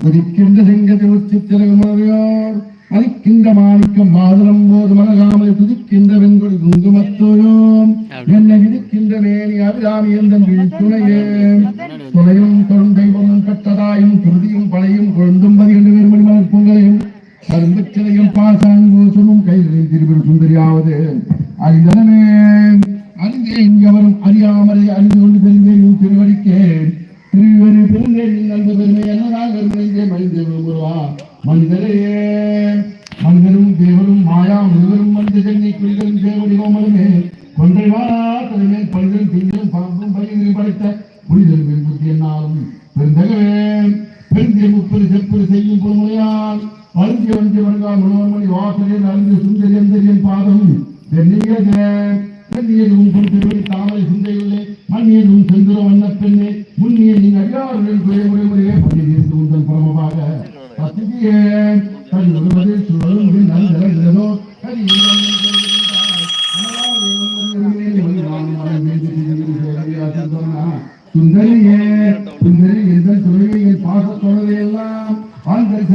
உதிக்கின்ற செங்கதி உச்சி திலகமறையோர் அளிக்கின்ற மாணிக்கம் மாதுளம் போது மலகாமல் துதிக்கின்ற வெண்கொடி குங்குமத்தோயோம். என்னை விதிக்கின்ற வேணி அபிராமி எந்த துணையே? துணையும் தொழுந்தைவம் கட்டதாயும் துருதியும் பழையும் கொழுந்தும் பதிகண்டு வேறுமணி மலர் பொங்கலையும் அரும்பச்சிலையும் பாசாங்கோசமும் கைகளில் திருப்பி சுந்தரியாவது. அறிந்தனமே அறிந்தேன் எவரும் அறியாமலை அறிந்து கொண்டு கொன்றைவா தலைமையில் பணிதல் திங்களும் பாம்பும் பயிர்களும் படைத்த புனிதல் பெரும்புத்தி என்னாலும் பெருந்தகவே. பெருந்திய முப்பது செப்பது செய்யும் பொறுமையால் அருந்தி வந்து வணங்கா மனோர்மணி வாசலில் அருந்து சுந்தரி அந்தரியன் பாதம். தென்னியதே பொறுத்தவரை தாமரை சிந்தையுள்ளே மண்ணியதும் செந்திர வண்ண பெண்ணே. முன்னிய நீ அடியார்கள் குறை முறை முறையே பணிதீர்த்து உந்தன் பரமமாக பத்திரிகையே கடி வருவது சுழலும் நந்தரோ கடி சுந்தரியே சுந்தரி எங்கள் துறையில் பாசத்தோடவே எல்லாம். ஆண்கள்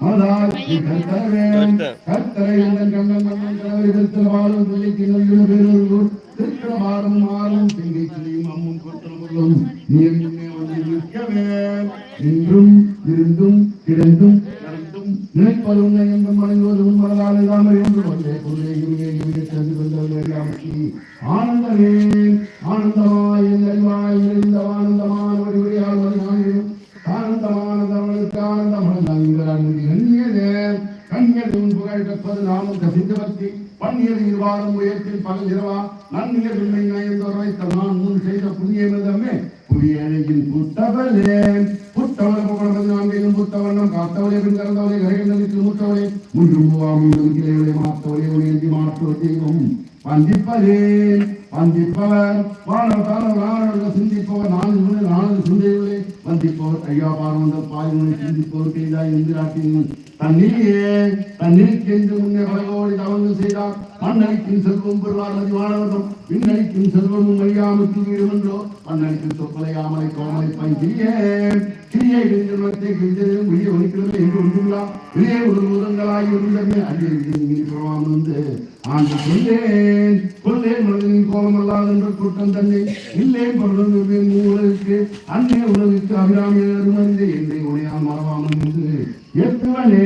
மனதால் கர்த்தரவேன் கர்த்தரை கண்ணன் மன்னன் வாழும் மாறும் திங்கை கிளியும் அம்மும் நீர் முன்னே வந்து நிற்கவே. நின்றும் இருந்தும் கிடந்தும் நினைப்பது உன்னை என்று மனைவது உன் மனதால் இல்லாமல் என்று கொண்டே கொண்டே இங்கே இங்கே சென்று கொண்டவர்களே ஆனந்தமே ஆனந்தமாய் அறிவாய் நிறைந்த ஆனந்தமான வடிவடியால் வழியாயும் புகழ் நாமும் இருவாரும் உயர்த்தில் நன்னியர் முன் செய்த புத்தவலே நாம்பிலும் புத்தவண்ணம் காத்தவளே பின் கறந்தவளே கரைகள் முத்தவளே முன்றும் மூவாமும் கிளைகளை மாத்தவளே ஒளியந்தி மாற்றுவ தெய்வம். வந்திப்பதே வந்திப்பவர். வானவர் தாழ சிந்திப்பவர். நாலு முறை நாலு சிந்தையுள்ளே வந்திப்பவர் ஐயா பார்வந்த பாய்முனை சிந்திப்பவர் கைதாய் இந்திராட்டின் தன்னிலேயே தன்னிற்கென்று முன்னே பலகோடி தவறு செய்தார். மண்ணளிக்கும் செல்வம் பெறுவார் மதிவானவர்கள் விண்ணளிக்கும் செல்வமும் அறியாமத்து வீடுமென்றோ மண்ணளிக்கும் ஆமலை கோமலை பங்கிரியே கிரியை வெஞ்சமத்தை கிழிந்ததும் வெளியே ஒழிக்கிறது என்று ஒன்றுமில்லா வெளியே ஒரு முதங்களாய் இருந்தமே அடியே வந்து ஆண்டு கொண்டேன். கொள்ளேன் மனதின் கோலம் அல்லாது என்ற குற்றம் தன்னை இல்லேன் பொருளுக்கு உலகுக்கு அன்னை உலகுக்கு அபிராமி அருமந்தே என்னை உடையான் மறவாமல் என்று ஏற்றுவனே.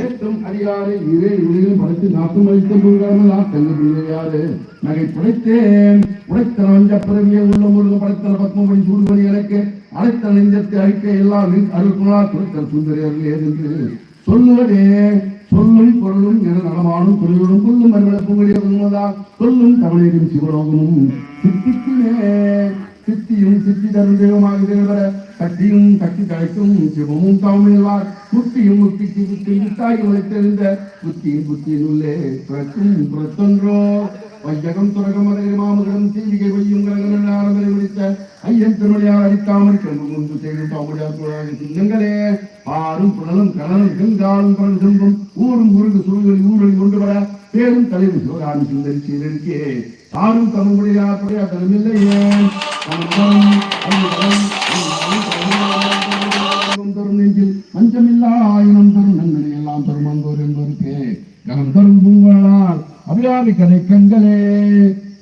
ஏற்றும் அறியாரை இதே உலகிலும் படைத்து நாட்டும் அளித்த முன்காமல் நாட்டங்கள் பிள்ளையாறு நகை புடைத்தேன் உடைத்த வஞ்ச பிறவியை உள்ள முருக படைத்தல பத்மபடி சூடுபடி எனக்கு அழைத்த நெஞ்சத்தை அழிக்க எல்லாம் அருள்குணா துறைத்தல் சுந்தரியர்கள் ஏதென்று சொல்லுவதே சொல்லும் பொருளும் என நடமாடும் பொருளும் கொல்லும் அறிவிழப்புடைய உண்மதா சொல்லும் தமிழகம் சிவலோகமும் சித்திக்குமே. சித்தி தரும் தெய்வமாக திகழ்வர சக்தியும் சக்தி தலைக்கும் சிவமும் தாமிழ்வார் முக்தியும் முக்திக்கு புத்தி முத்தாகி உழைத்தெழுந்த புத்தியும் புத்தியின் உள்ளே பிறக்கும் புறத்தொன்றோ வையகம் துறகம் மதை மாமகரம் தீவிகை வையும் கரங்கள் ஆரம்பரை முடித்த ஐயன் திருமணியார் அடித்தாமல் கிளம்பு முன்பு செய்யும் தாமுடியார் சிங்கங்களே ஆறும் புனலும் கடலும் கங்காலும் பரல் செம்பும் ஊரும் முருகு சுருகி ஊரில் கொண்டு வர பேரும் தலைவி சிவகாமி சுந்தரி சீரருக்கே தாரும் தமிழ்மொழியார் படையா தலைமில்லையே தரும் நெஞ்சில் மஞ்சமில்லா ஆயினம் தரும் நன்மை எல்லாம் தரும் அன்போர் என்போருக்கே கலம் தரும் பூங்களால் அபிராமி கதை கண்களே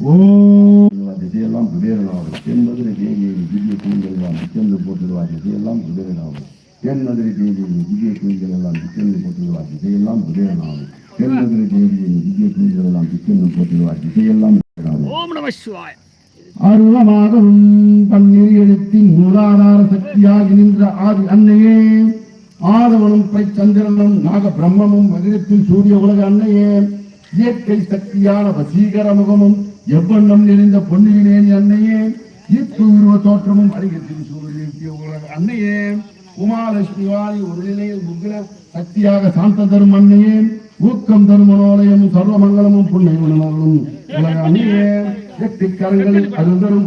ஓ. திசையெல்லாம் குபேரனாகும். தென்மதுரை தேதியை திவ்ய தூண்கள் எல்லாம் திச்சென்று திசையெல்லாம் குபேரனாகும். தென்மதுரை தேதியை திவ்ய திசையெல்லாம் குபேரனாகும். தென்மதுரை தூண்கள் எல்லாம் திச்சென்று போட்டுடுவார் திசையெல்லாம் ஓம் நம சிவாய அருளமாகவும் தண்ணீர் எழுத்தின் மூலாதார சக்தியாகி நின்ற ஆதி அன்னையே ஆதவனும் சந்திரனும் நாக பிரம்மமும் மகிழத்தில் சூரிய உலக அன்னையே இயற்கை சக்தியான வசீகர முகமும் எவ்வண்ணம் நிறைந்த பொன்னியினேன் அன்னையே ஈர்ப்பு உருவ தோற்றமும் அருகத்தின் சூரிய உலக அன்னையே உமாலட்சுமி வாரி ஒரு நிலையில் முகில சக்தியாக சாந்த தரும் அன்னையே ஊக்கம் தருமனோலயம் சர்வமங்கலமும் புண்ணிய உலக அணியே எட்டு அது தரும்